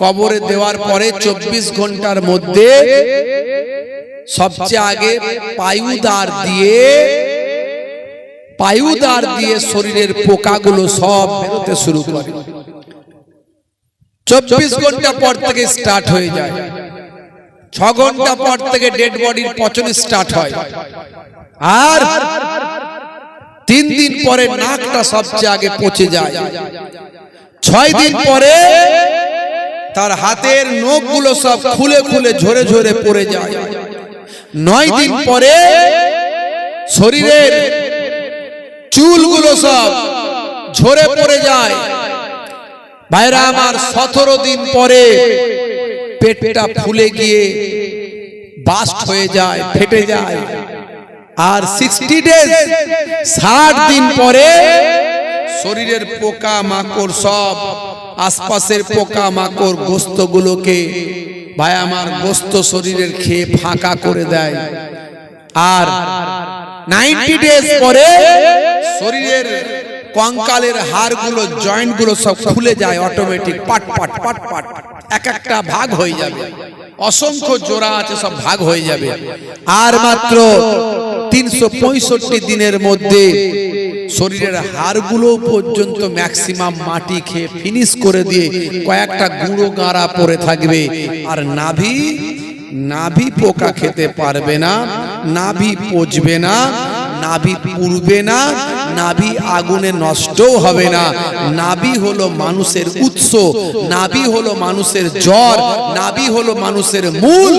কবরে দেওয়ার পরে চব্বিশ ঘণ্টার মধ্যে সবচেয়ে আগে পায়ুদার দিয়ে পায়ুদার দিয়ে শরীরের পোকাগুলো সব বেরোতে শুরু করে। চব্বিশ ঘণ্টা পর থেকে স্টার্ট হয়ে যায়। ছ ঘণ্টা পর থেকে ডেড বডির পচন স্টার্ট হয়। আর তিন দিন পরে নাকটা সবচেয়ে আগে পচে যায়। ছয় দিন পরে তার হাতের নখগুলো সব খুলে খুলে ঝরে ঝরে পড়ে যায়। নয় দিন পরে শরীরের চুলগুলো সব ঝরে পড়ে যায়। ভাইরা আমার সতেরো দিন পরে পেটটা ফুলে গিয়ে বাস্ট হয়ে যায় ফেটে যায়। আর সিক্সটি ডেজ ষাট দিন পরে শরীরের পোকা মাকড় সব আশপাশের পোকা মাকড় গোস্তগুলোকে ভাই আমার গোস্ত শরীরের খেয়ে ফাঁকা করে দেয়। আর নাইনটি ডেজ পরে শরীরের কঙ্কালের হাড়গুলো, জয়েন্টগুলো সব খুলে যায় অটোমেটিক, পাট পাট পাট পাট। এক একটা ভাগ হয়ে যাবে। অসংখ্য জোড়া আছে, সব ভাগ হয়ে যাবে। আর মাত্র তিনশো পঁয়ষট্টি দিনের মধ্যে শরীরের হাড়গুলো পর্যন্ত ম্যাক্সিমাম মাটি খেয়ে ফিনিশ করে দিয়ে কয়েকটা গুঁড়ো গাঁড়া পড়ে থাকবে। আর নাভি নাভি পোকা খেতে পারবে না, নাভি পচবে না, নাভি পুড়বে না, নাভি আগুনে নষ্টও হবে না। নাভি হলো মানুষের উৎস, নাভি হলো মানুষের জ্বর, নাভি হলো মানুষের মূল।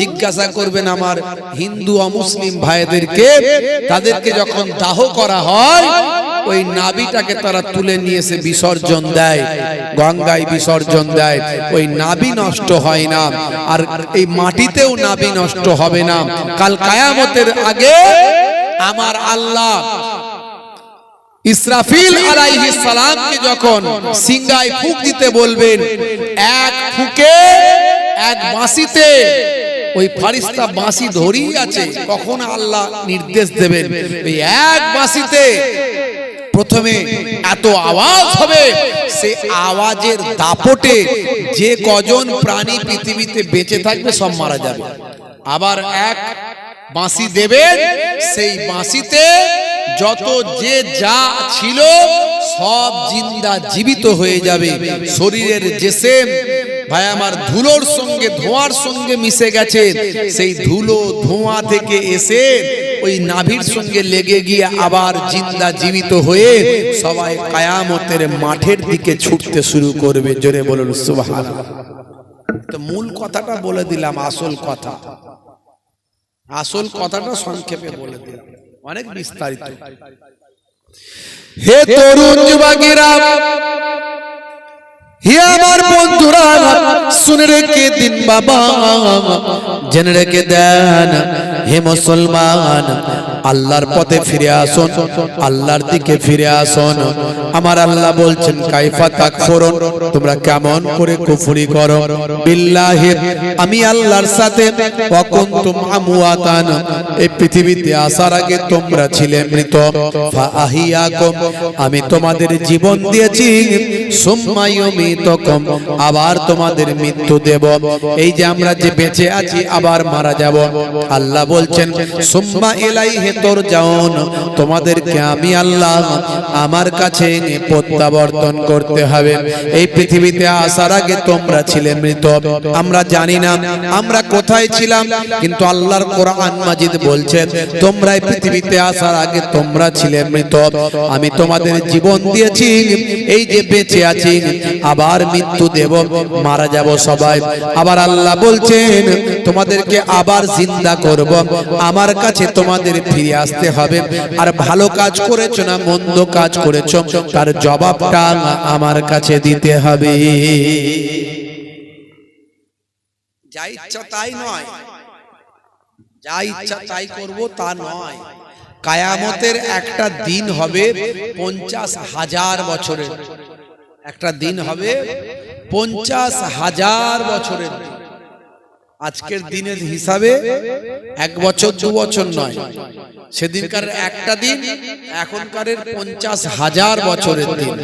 জিজ্ঞাসা করবেন আমার হিন্দু অমুসলিম ভাইদেরকে, তাদেরকে যখন দাহ করা হয়, ওই নাবিটাকে তারা তুলে নিয়ে এসে বিসর্জন দেয়, গঙ্গায় বিসর্জন দেয়। ওই নাবি নষ্ট হয় না, আর এই মাটিতেও নাবি নষ্ট হবে না। কাল কায়ামতের আগে আমার আল্লাহ ইসরাফিল আলাইহিস সালামকে যখন সিংগায় ফুক দিতে বলবেন, এক ফুকে, এক বাঁশিতে ওই ফারিস্তা বাঁশি ধরেই আছে, কখন আল্লাহ নির্দেশ দেবেন? ওই এক বাঁশিতে প্রথমে এত আওয়াজ হবে, সে আওয়াজের দাপটে যে কজন প্রাণী পৃথিবীতে বেঁচে থাকবে সব মারা যাবে। আবার এক বাঁশি দেবেন, সেই বাঁশিতে যত যে যা ছিল সব জিন্দা জীবিত হয়ে যাবে, শরীরের জেসেম ভাই, আমার ধুলোর সঙ্গে, ধোঁয়ার সঙ্গে মিশে গেছে। সেই ধুলো ধোঁয়া থেকে এসে ওই নাভির সঙ্গে লেগে গিয়ে আবার জিন্দা জীবিত হয়ে সবাই কায়ামতের মাঠের দিকে ছুটতে শুরু করবে। জোরে বলুন সুবহান তো মূল কথাটা বলে দিলাম, আসল কথা। আসল কথাটা সংক্ষেপে বলে দিলাম। অনেক বিস্তারিত। হে তরুণ যুবকেরা হে আমার বন্ধুরা, শুনে রেখে দিন বাবা, জেনে রেখে দেন, হে মুসলমান, আল্লাহর পথে ফিরে আসুন, আল্লাহর দিকে ফিরে আসুন। আমার আল্লাহ বলছেন, কাইফা তাকফুরুন, তোমরা কেমন করে কুফরি করো? বিল্লাহি, আমি আল্লাহর সাথে কখন ওয়াকুনতুম আমওয়াতান, এই পৃথিবীতে আসার আগে তোমরা ছিলে মৃত। ফাআহিয়াকুম, আমি তোমাদের জীবন দিয়েছি, সুম্মা ইউমিতুকুম আবার তোমাদের মৃত্যু দেব। এই যে আমরা যে বেঁচে আছি, আবার মারা যাব। আল্লাহ বলছেন, সুম্মা ইলাইহি তুরজাউন, তোমাদেরকে আমি আল্লাহ আমার কাছে প্রত্যাবর্তন করতে হবে। এই পৃথিবীতে আসার আগে তোমরা ছিলে মৃত। আমরা জানি না, আমরা কোথায় ছিলাম, কিন্তু আল্লাহর কোরআন মাজিদ বলছেন তোমরা এই পৃথিবীতে আসার আগে তোমরা ছিলে মৃত। আমি তোমাদের জীবন দিয়েছি, এই যে বেঁচে আছি, আবার মৃত্যু দেব, মারা যাব সবাই। আবার আল্লাহ বলছেন, তোমাদেরকে আবার জিন্দা করব, আমার কাছে তোমাদের ফিরে আসতে হবে। আর ভালো কাজ করেছ না মন্দ কাজ করেছ, তার জবাবটা আমার কাছে দিতে হবে। যা ইচ্ছা তাই নয়। যা ইচ্ছা তাই করব তা নয়। কায়ামতের একটা দিন হবে পঞ্চাশ হাজার বছরের। একটা দিন হবে পঞ্চাশ হাজার বছরের। আজকের দিনের হিসাবে এক বছর দু বছর নয়। সেদিনকার একটা দিন এখনকারের পঞ্চাশ হাজার বছরের দিন।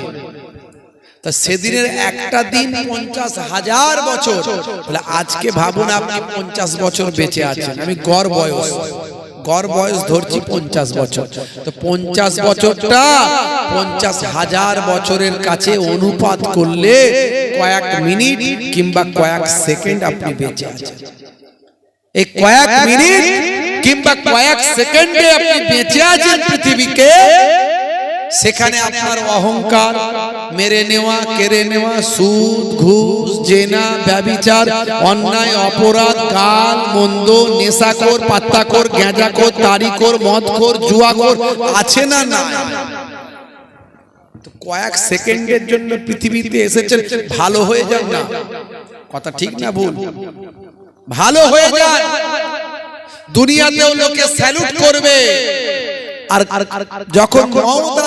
তা সেদিনের একটা দিন পঞ্চাশ হাজার বছর। তাহলে আজকে ভাবুন আপনি পঞ্চাশ বছর বেঁচে আছেন। আমি গড় বয়স। গড় বয়স ধরছি পঞ্চাশ বছর। তো পঞ্চাশ বছরটা পঞ্চাশ হাজার বছরের কাছে অনুপাত করলে কয়েক মিনিট কিংবা কয়েক সেকেন্ড আপনি বেঁচে আছেন। এই কয়েক মিনিট কিংবা কয়েক সেকেন্ডে আপনি বেঁচে আছেন পৃথিবীকে। সেখানে আপনার অহংকার, মেরে নেওয়া, কেড়ে নেওয়া, সুদ, ঘুষ, জেনা, ব্যবিচার, অন্যায়, অপরাধ, কাল, মন্দ, নেশাখোর, পাত্তাখোর, গ্যাঁজাখোর তারিখোর মদখোর, জুয়াখোর, আছে না না কয়েক সেকেন্ডের জন্য পৃথিবীতে এসেছেন ভালো হয়ে যান না। কথা ঠিক না ভুল? ভালো হয়ে যান। দুনিয়াতেও লোকে স্যালুট করবে। আর যখন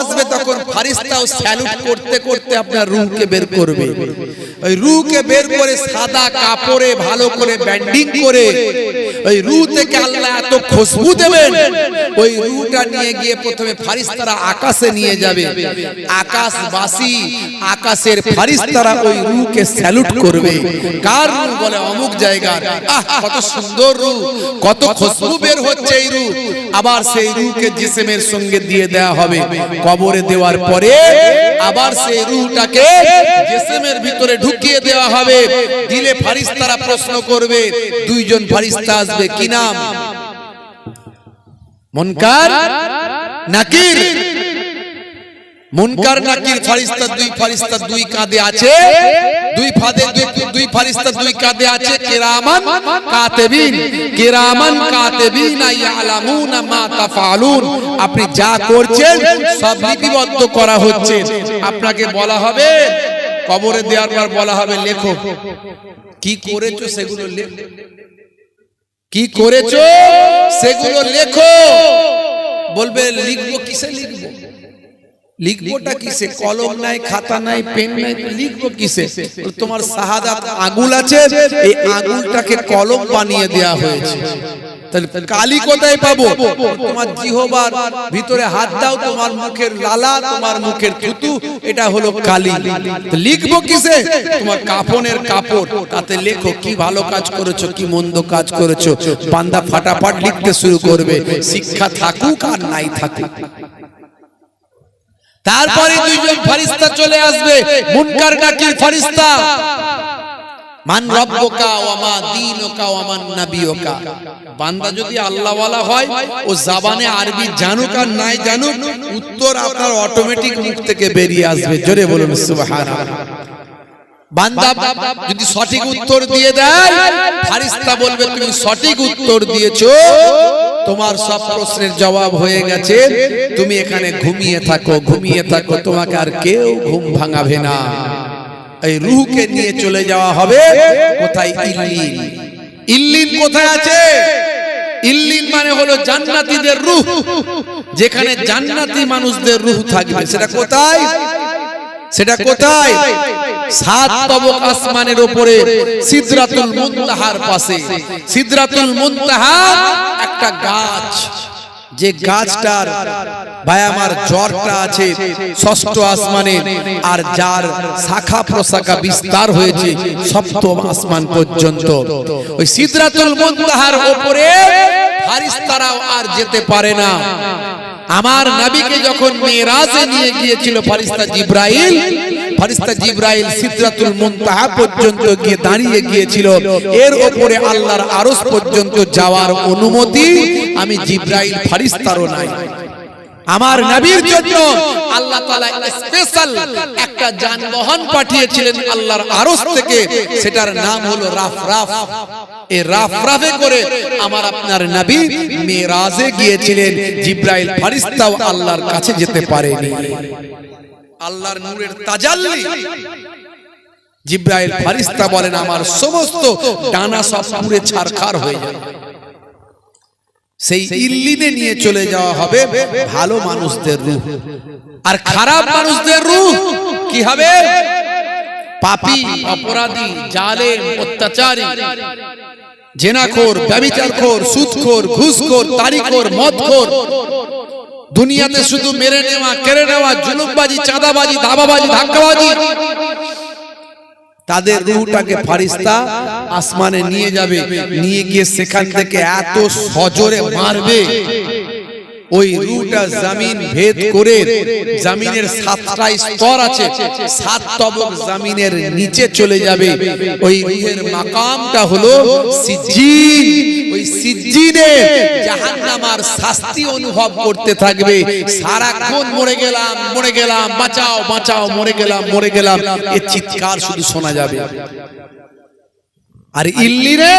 আসবে তখন ফারিস্তাও স্যালুট করতে করতে আপনার রুহকে বের করবে। ওই রুহকে বের করে সাদা কাপড়ে ভালো করে ব্যান্ডিং করে ওই রুহ থেকে আল্লাহ এত খুশবু দেবেন। ওই রুহটা নিয়ে গিয়ে প্রথমে ফারিস্তারা আকাশে নিয়ে যাবে। আকাশবাসী আকাশের ফারিস্তারা ওই রুহকে স্যালুট করবে। কার রুহ বলে? অমুক জায়গার। আহ, কত সুন্দর রুহ কত খুশবু বের হচ্ছে এই রুহ আবার সেই রুহকে জিসেমের সঙ্গে দিয়ে দেওয়া হবে। কবরে দেওয়ার পরে আবার সেই রুহটাকে জিসেমের ভিতরে ঢুকিয়ে দেওয়া হবে। দিলে ফারিস্তারা প্রশ্ন করবে, দুইজন ফারিস্তা আসবে, কি নাম? মনকার নাকির? মুনকার নাকির, ফারিস্তা দুই ফারিস্তা দুই কাঁধে আছে। দুই ফাদে, দুই ফারিস্তা দুই কাঁধে আছে। কিরামান কাতিবিন কিরামান কাতিবিন ইয়ালামুনা মা তাফালুন। আপনি যা করছেন, সব লিপিবদ্ধ করা হচ্ছে। আপনাকে বলা হবে কবরে দেওয়ার পর বলা হবে, লেখো। কি করেছ সেগুলো কি করেছ সেগুলো লেখো। বলবে, লিখব কিসে লিখব? লিখবোটা কিসে? কলম নাই, খাতা নাই, পেন নাই, লিখব কিসে? তোমার শাহাদাত আগুল আছে, এই আগুলটাকে কলম বানিয়ে দেয়া হয়েছে। তাহলে কালি কোথায় পাবো? তোমার জিহবার ভিতরে হাত দাও তোমার মুখের লালা তোমার মুখের থুতু এটা হলো কালি। লিখব কিসে? তোমার কাফনের কাপড়। তাতে লেখো কি ভালো কাজ করেছ কি মন্দ কাজ করেছ। বান্দা ফাটাফাট লিখতে শুরু করবে শিক্ষা থাকুক আর নাই থাকুক। তারপরে দুইজন ফারিস্তা চলে আসবে মুনকার নাকির ফারিস্তা মান রব্বকা ওয়া মা দীনুকা ওয়া মান নাবিয়ুকা। বান্দা যদি আল্লাহ ওয়ালা হয়, ও জাবানে আরবি জানুক আর নাই জানুক, উত্তর আপনার অটোমেটিক মুখ থেকে বেরিয়ে আসবে। জোরে বলুন, সুবহানাল্লাহ। বান্দা যদি সঠিক উত্তর দিয়ে দেয়, ফারিস্তা বলবে, তুমি সঠিক উত্তর দিয়েছ। তোমার সব প্রশ্নের জবাব হয়ে গেছে। তুমি এখানে ঘুমিয়ে থাকো ঘুমিয়ে থাকো। তোমাকে আর কেউ ঘুম ভাঙাবে না। এই রুহকে নিয়ে চলে যাওয়া হবে। কোথায় ইল্লিন ইল্লিন কোথায় আছে? ইল্লিন মানে হলো জান্নাতীদের রূহ, যেখানে জান্নাতি মানুষদের রুহ থাকবে। সেটা কোথায়? সেটা কোথায়? সাত তবক আসমানের উপরে সিদরাতুল মুনতাহার পাশে। সিদরাতুল মুনতাহা একটা গাছ। যে গাছটার ভাই আমার জ্বরটা আছে, ষষ্ঠ আসমানে, আর যার শাখা প্রশাখা বিস্তার হয়েছে, সপ্তম আসমান পর্যন্ত। ওই সিদরাতুল মুনতাহার উপরে ফারিস্তারাও আর যেতে পারে না। আমার নবীকে যখন মেরাজে নিয়ে গিয়েছিল ফারিস্তা জিব্রাইল ফারিস্তা জিব্রাইল সিদরাতুল মুনতাহা পর্যন্ত গিয়ে দাঁড়িয়ে গিয়েছিল। এর উপরে আল্লাহর আরশ পর্যন্ত যাওয়ার অনুমতি আমি জিব্রাইল ফারিস্তারও নাই। আমার নবীর জন্য আল্লাহ তাআলা স্পেশাল একটা যানবাহন পাঠিয়েছিলেন আল্লাহর আরশ থেকে। সেটার নাম হলো রাফরাফ এই রাফরাফে করে আমার আপনার নবী মেরাজে গিয়েছিলেন। জিব্রাইল ফারিস্তাও আল্লাহর কাছে যেতে পারেনি। আল্লাহর নূরের তাজাল্লি। জিব্রাইল ফারিস্তা বলেন, আমার সমস্ত ডানা সব পুরে ছারখার হয়ে যাবে। সেই ইল্লিনে নিয়ে চলে যাওয়া হবে ভালো মানুষদের রূহ আর খারাপ মানুষদের রূহ কি হবে? পাপী, অপরাধী, জালেম, অত্যাচারী, জেনাখোর, ব্যবিচারখোর, সুদখোর, ঘুষখোর, তারিখোর, মদখোর দুনিয়াতে শুধু মেরে নেওয়া, কেড়ে নেওয়া, জুলুমবাজি, চাঁদাবাজি ধাবাবাজি ধাক্কাবাজি। তাদের রুহটাকে ফারিস্তা আসমানে নিয়ে যাবে, নিয়ে গিয়ে সেখান থেকে এত সজোরে মারবে। ওই রুটা জামিন ভেদ করে জামিনের সাতটা স্তর আছে। সাত তবক জামিনের নিচে চলে যাবে। ওই রুহের মাকামটা হলো সিজ্জিন ওই সিজ্জিনে জাহান্নামার শাস্তি অনুভব করতে থাকবে। সারাক্ষণ মরে গেলাম মরে গেলাম বাঁচাও বাঁচাও মরে গেলাম মরে গেলাম। এ চিৎকার শুধু শোনা যাবে। আর ইল্লিরে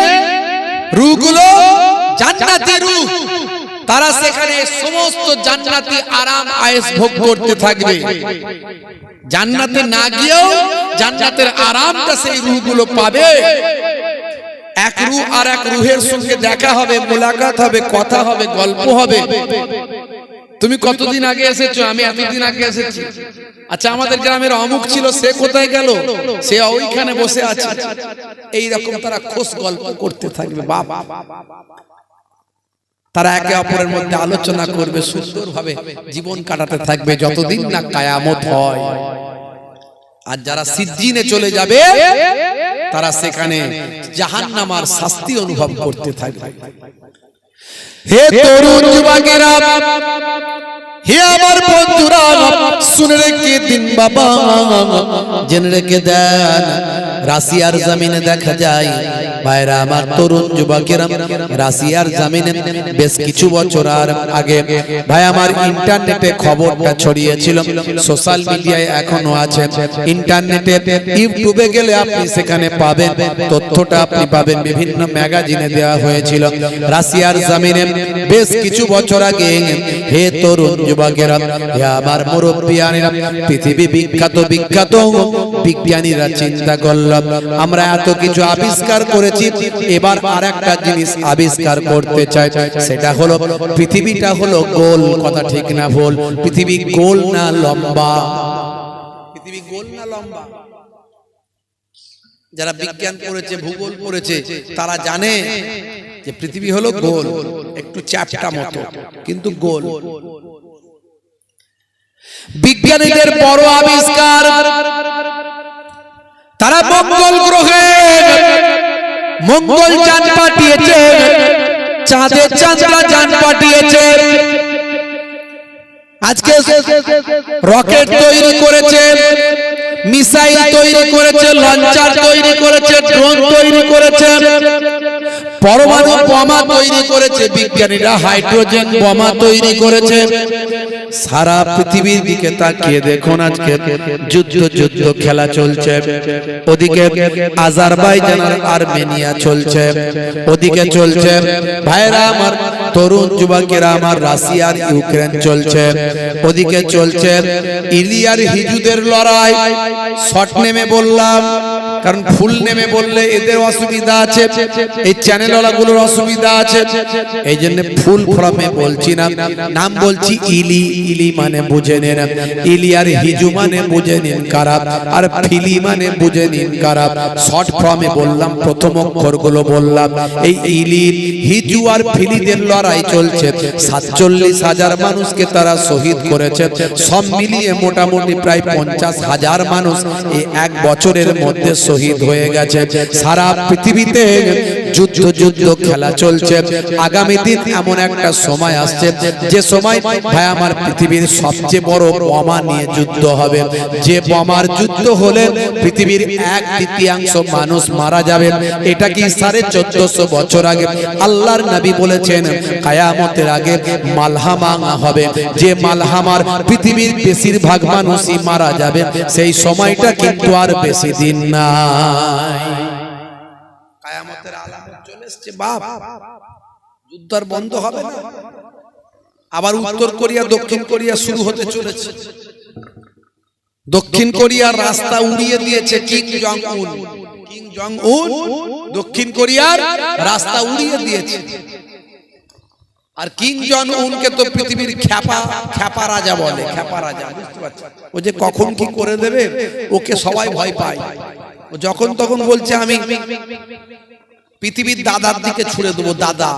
রুগুলো জান্নাতি রূহ। তারা সেখানে সমস্ত জান্নাতি আরাম আয়েস ভোগ করতে থাকবে। জান্নাতে না গিয়েও জান্নাতের আরামটা সেই রুহগুলো পাবে। এক রুহ আর এক রুহের সঙ্গে দেখা হবে, মোলাকাত হবে, কথা হবে, গল্প হবে। তুমি কতদিন আগে এসেছ? আমি এতদিন আগে এসেছি। আচ্ছা আমাদের গ্রামের অমুক ছিল, সে কোথায় গেল? সে ওইখানে বসে আছে। এই রকম তারা খোশ গল্প করতে থাকবে, বাপ। তারা একে অপরের মধ্যে আলোচনা করবে সুন্দর ভাবে জীবন কাটাতে থাকবে যতদিন না কায়ামত হয়। আর যারা সিজ্জিনে চলে যাবে, তারা সেখানে জাহান্নামার শাস্তি অনুভব করতে থাকবে। হে তরুণ যুবকেরা হে আমার বন্ধুরা, শুনে রেখে দিন বাবা। জেনে রেখে দেন, রাশিয়ার জমিনে দেখা যায়, ভাইরা আমার তরুণ যুবকেরা, রাশিয়ার জমিনে বেশ কিছু বছর আর আগে, ভাই আমার ইন্টারনেটে খবরটা ছড়িয়েছিল, সোশ্যাল মিডিয়ায় এখনও আছে। ইন্টারনেটে, ইউটিউবে গেলে আপনি সেখানে পাবেন, তথ্যটা আপনি পাবেন, বিভিন্ন ম্যাগাজিনে দেওয়া হয়েছিল। রাশিয়ার জমিনে বেশ কিছু বছর আগে, হে তরুণ যুবকেরা আমার মুরব্বিয়ানেরা, পৃথিবী বিখ্যাত বিখ্যাত বিজ্ঞানীরা চিন্তা করলাম, আমরা এত কিছু আবিষ্কার করেছি, এবার আর একটা জিনিস আবিষ্কার করতে চাই, সেটা হলো, পৃথিবীটা হলো গোল, কথা ঠিক না ভুল, পৃথিবী গোল না লম্বা। পৃথিবী গোল না লম্বা। যারা বিজ্ঞান পড়েছে, ভূগোল পড়েছে, তারা জানে যে পৃথিবী হলো গোল, একটু চ্যাপটা মতো, কিন্তু গোল। বিজ্ঞানীদের বড় আবিষ্কার, তারা মঙ্গল গ্রহে মঙ্গল যান পাঠিয়েছে চাঁদে চাঁদরা যান পাঠিয়েছে। আজকে রকেট তৈরি করেছে, মিসাইল তৈরি করেছে, লঞ্চার তৈরি করেছে, ড্রোন তৈরি করেছে, পরমাণু বোমা তৈরি করেছে, বিজ্ঞানীরা হাইড্রোজেন বোমা তৈরি করেছে। সারা পৃথিবীর দিকে তাকিয়ে দেখুন আজকে। যুদ্ধ যুদ্ধ, খেলা চলছে। ওদিকে আজারবাইজান আর আর্মেনিয়া চলছে। ওদিকে চলছে, ভাইরা আমার, তরুণ যুবকেরা আমার রাশিয়ার ইউক্রেন চলছে। ওদিকে চলছে, ইলিয়ার হিজুদের লড়াই। শর্ট নেমে বললাম কারণ ফুল নেমে বললে এদের অসুবিধা আছে। এই চ্যানেলওয়ালাগুলোর অসুবিধা আছে। এই জন্য ফুল ফর্মে বলছি না। নাম বলছি ইলি। ইলি মানে বুঝে নেন। ইলি আর হিজু মানে বুঝে নিন কারা। আর ফিলি মানে বুঝে নিন কারা। শর্ট ফর্মে বললাম, প্রথম অক্ষরগুলো বললাম। এই ইলি, হিজু আর ফিলিদের লড়াই চলছে। সাতচল্লিশ হাজার মানুষকে তারা শহীদ করেছে। সব মিলিয়ে মোটামুটি প্রায় পঞ্চাশ হাজার মানুষ এই এক বছরের মধ্যে শহীদ হয়ে গেছে। সারা পৃথিবীতে যুদ্ধ যুদ্ধ, খেলা চলছে। আগামী দিন এমন একটা সময় আসছে। যে সময়, ভাই, আমার পৃথিবীর সবচেয়ে বড় বোমা নিয়ে যুদ্ধ হবে। যে বোমার যুদ্ধ হলে পৃথিবীর এক তৃতীয়াংশ মানুষ মারা যাবে। এটা কি সাড়ে চোদ্দশো বছর আগে আল্লাহর নবী বলেছেন, কায়ামতের আগে মালহামা হবে। যে মালহামার পৃথিবীর বেশিরভাগ মানুষই মারা যাবে, সেই সময়টা কিন্তু আর বেশি দিন নাই। এসছে বাপ যুদ্ধ আর বন্ধ হবে না। আবার উত্তর কোরিয়া, দক্ষিণ কোরিয়া শুরু হতে চলেছে। দক্ষিণ কোরিয়ার রাস্তা উড়িয়ে দিয়েছে কিং জং উন কিং জং উন দক্ষিণ কোরিয়ার রাস্তা উড়িয়ে দিয়েছে। আর কিং জন উনকে তো পৃথিবীর খ্যাপা খ্যাপা রাজা বলে, খ্যাপা রাজা, বুঝতে পারছেন? ও যে কখন কি করে দেবে, ওকে সবাই ভয় পায়। ও যখন তখন বলছে, আমি পৃথিবীর দাদার দিকে ছুড়ে দেবো দাদা।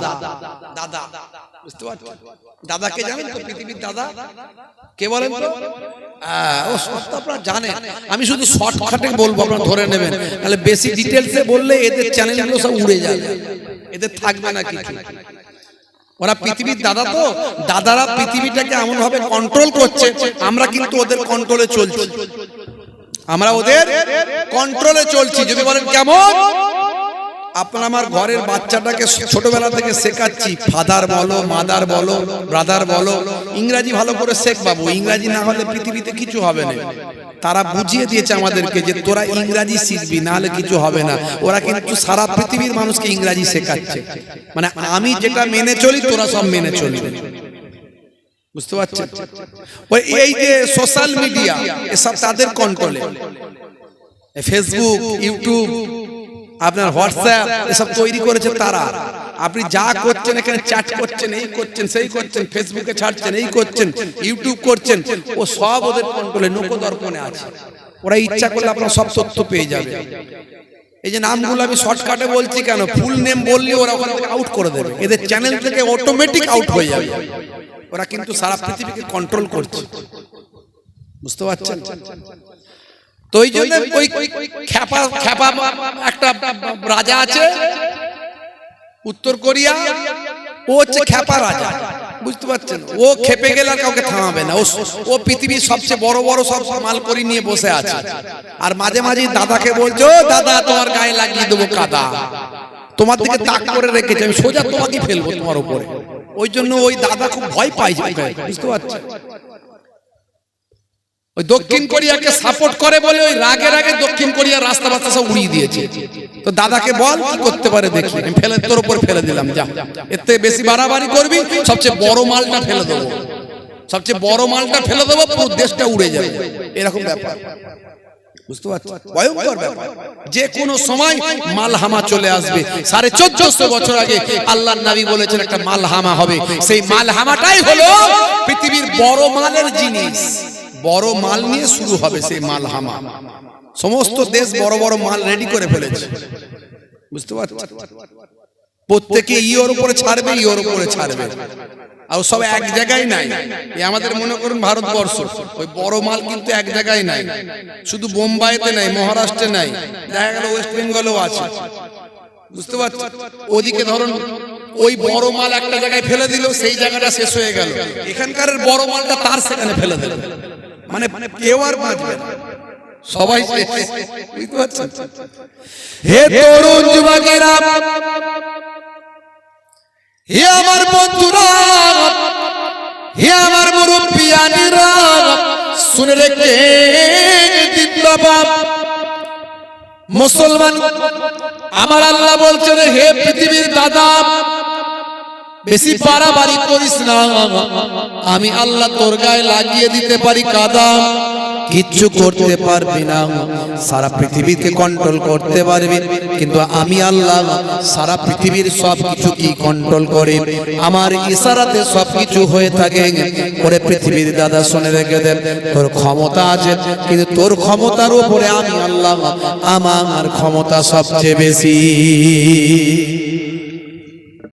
দাদা। বুঝতে পারছ দাদাকে জানেন তো পৃথিবীর দাদা? কে বলেন তো? ও সব আপনারা জানেন। আমি শুধু শর্টকাটে বলব আপনারা ধরে নেবেন। তাহলে বেশি ডিটেলসে বললে এদের চ্যানেলগুলো সব উড়ে যাবে। এদের থাকবে না কিছু। ওরা পৃথিবীর দাদা তো? দাদারা পৃথিবীটাকে এমন ভাবে কন্ট্রোল করছে। আমরা কিন্তু ওদের কন্ট্রোলে চলছি। আমরা ওদের কন্ট্রোলে চলছি। যদি বলেন কেমন? আপনার আমার ঘরের বাচ্চাটাকে ছোটবেলা থেকে শেখাচ্ছি। ফাদার বলো মাদার বলো ব্রাদার বলো। ইংরাজি ভালো করে শেখ বাবু, ইংরাজি না হলে পৃথিবীতে কিছু হবে না। তারা বুঝিয়ে দিয়েছে আমাদেরকে যে তোরা ইংরাজি শিখবি, না হলে কিছু হবে না। ওরা কিন্তু সারা পৃথিবীর মানুষকে ইংরাজি শেখাচ্ছে। মানে আমি যেটা মেনে চলি, তোরা সব মেনে চলবে বুঝতে পারছেন? ওই এই যে সোশ্যাল মিডিয়া এসব তাদের কন্ট্রোলে ফেসবুক ইউটিউব আপনার হোয়াটসঅ্যাপ এসব তৈরি করেছে তারা। আপনি যা করছেন এখানে চ্যাট করছেন এই করছেন সেই করছেন ফেসবুকে ছাড়ছেন এই করছেন ইউটিউব করছেন। ও সব ওদের কন্ট্রোলে নৌকো দর্পণে আছে। ওরা ইচ্ছা করলে আপনার সব তথ্য পেয়ে যাবে। এই যে নামগুলো আমি শর্টকাটে বলছি কেন? ফুল নেম বললে ওরা ওখান থেকে আউট করে দেবে। এদের চ্যানেল থেকে অটোমেটিক আউট হয়ে যাবে। ওরা কিন্তু সারা পৃথিবীকে কন্ট্রোল করছে। বুঝতে পারছেন? তো ওই জন্য ওই খ্যাপা খ্যাপা একটা রাজা আছে উত্তর কোরিয়া ও হচ্ছে খ্যাপা রাজা বুঝতে পারছেন? ও খেপে গেলে আর কাউকে থামাবে না। ও পৃথিবীর সবচেয়ে বড় বড় সব মাল করি নিয়ে বসে আছে। আর মাঝে মাঝে দাদাকে বলছো দাদা তোমার গায়ে লাগিয়ে দেবো কাদা। তোমার দিকে তাক করে রেখেছে আমি সোজা তোমাকে ফেলব তোমার উপরে। ওই জন্য ওই দাদা খুব ভয় পাই বুঝতে পারছেন? ওই দক্ষিণ কোরিয়াকে সাপোর্ট করে বলে ওই রাগে রাগে দক্ষিণ কোরিয়া রাস্তা রাস্তা সব উড়িয়ে দিয়েছে। তো দাদাকে বল, কি করতে পারে দেখি। আমি ফেলে তোর উপর ফেলে দিলাম, যা। এর থেকে বেশি বাড়াবাড়ি করবি, সবচেয়ে বড় মালটা ফেলে দেবো। সবচেয়ে বড় মালটা ফেলে দেবো, পুরো দেশটা উড়ে যাবে। এরকম ব্যাপার। বুঝতে পারছি? ভয়ঙ্কর ব্যাপার। যে কোনো সময় মালহামা চলে আসবে। সাড়ে চোদ্দশো বছর আগে আল্লাহ নবী বলেছেন, একটা মালহামা হবে। সেই মালহামাটাই হলো পৃথিবীর বড় মালের জিনিস। বড় মাল নিয়ে শুরু হবে সেই মাল হামা। সমস্ত দেশ বড় বড় মাল রেডি করে ফেলেছে। বুঝতে পারছি? প্রত্যেকে ইওর উপরে ছাড়বে ইওর উপরে ছাড়বে। আর সব এক জায়গায় নাই। আমাদের মনে করুন ভারতবর্ষ, ওই বড় মাল কিন্তু এক জায়গায় নাই। শুধু বোম্বাইতে নাই, মহারাষ্ট্রে নাই। দেখা গেল ওয়েস্ট বেঙ্গলেও আছে। বুঝতে পারছি? ওদিকে ধরুন, ওই বড় মাল একটা জায়গায় ফেলে দিল, সেই জায়গাটা শেষ হয়ে গেল। এখানকার বড় মালটা তার সেখানে ফেলে দিল। মানে কেউ আর বাঁচবে না সবাই বুঝতে পারছেন? হে তরুণ যুবকেরা হে আমার বন্ধুরা হে আমার মুরব্বিয়ানিরা শুনে রেখে দিন বাবা মুসলমান আমার আল্লাহ বলছেন হে পৃথিবীর দাদা বেশি বাড়াবাড়ি করিস না। আমি আল্লাহ তোর গায়ে লাগিয়ে দিতে পারি কাদা। কিচ্ছু করতে পারবি না। সারা পৃথিবীকে কন্ট্রোল করতে পারবি। কিন্তু আমি আল্লাহ সারা পৃথিবীর সব কিছু কি কন্ট্রোল করে? আমার ইশারাতে সব কিছু হয়ে থাকে। ওরে পৃথিবীর দাদা শুনে রেখে দেন তোর ক্ষমতা আছে। কিন্তু তোর ক্ষমতার উপরে আমি আল্লাহ আমার ক্ষমতা সবচেয়ে বেশি।